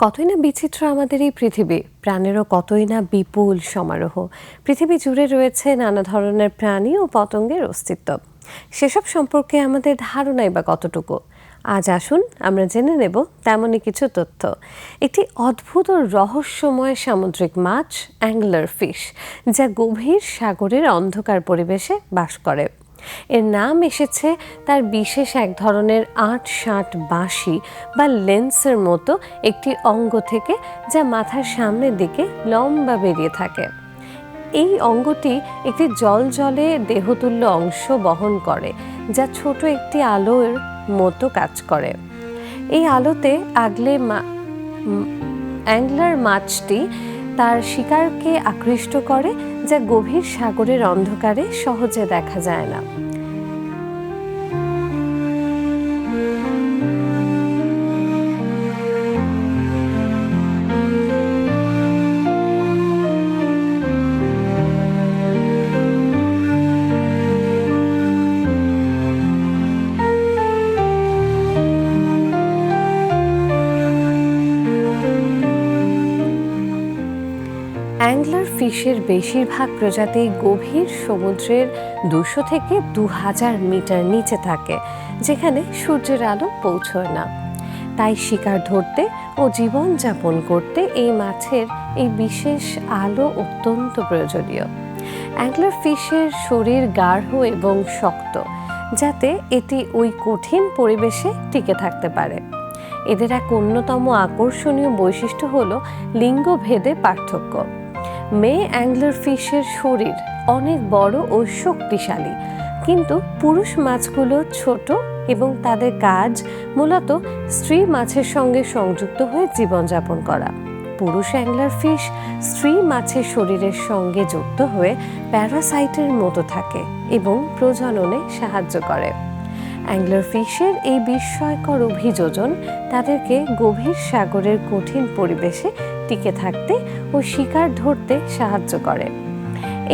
কতই না বিচিত্র আমাদের এই পৃথিবী, প্রাণেরও কতই না বিপুল সমারোহ। পৃথিবী জুড়ে রয়েছে নানা ধরনের প্রাণী ও পতঙ্গের অস্তিত্ব। সেসব সম্পর্কে আমাদের ধারণাই বা কতটুকু? আজ আসুন, আমরা জেনে নেব তেমনই কিছু তথ্য। একটি অদ্ভুত রহস্যময় সামুদ্রিক মাছ অ্যাংলার ফিশ যা গভীর সাগরের অন্ধকার পরিবেশে বাস করে। এর নাম এসেছে তার বিশেষ এক ধরনের আট ষাট বাঁশি বা লেন্সের মতো একটি অঙ্গ থেকে যা মাথার সামনের দিকে লম্বা বেরিয়ে থাকে। এই অঙ্গটি একটি জল জলে দেহতুল্য অংশ বহন করে, যা ছোট একটি আলোর মতো কাজ করে। এই আলোতে আগলে অ্যাংলার মাছটি তার শিকারকে আকৃষ্ট করে যা গভীর সাগরের অন্ধকারে সহজে দেখা যায় না। অ্যাংলার ফিশের বেশিরভাগ প্রজাতি গভীর সমুদ্রের দুশো থেকে দু হাজার মিটার নিচে থাকে, যেখানে সূর্যের আলো পৌঁছয় না। তাই শিকার ধরতে ও জীবনযাপন করতে এই মাছের এই বিশেষ আলো অত্যন্ত প্রয়োজনীয়। অ্যাংলার ফিশের শরীর গাঢ় এবং শক্ত, যাতে এটি ওই কঠিন পরিবেশে টিকে থাকতে পারে। এদের এক অন্যতম আকর্ষণীয় বৈশিষ্ট্য হল লিঙ্গভেদে পার্থক্য। মেয়ে অ্যাংলার ফিশের শরীর অনেক বড় ও শক্তিশালী। কিন্তু পুরুষ মাছগুলো ছোট এবং তাদের কাজ মূলত স্ত্রী মাছের সঙ্গে সংযুক্ত হয়ে জীবনযাপন করা। পুরুষ অ্যাংলার ফিশ স্ত্রী মাছের শরীরের সঙ্গে যুক্ত হয়ে প্যারাসাইটের মতো থাকে এবং প্রজননে সাহায্য করে। অ্যাংলার ফিশের এই বিস্ময়কর অভিযোজন তাদেরকে গভীর সাগরের কঠিন পরিবেশে টিকে থাকতে ও শিকার ধরতে সাহায্য করে।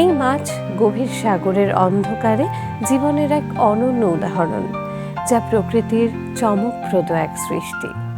এই মাছ গভীর সাগরের অন্ধকারে জীবনের এক অনন্য উদাহরণ, যা প্রকৃতির চমকপ্রদ এক সৃষ্টি।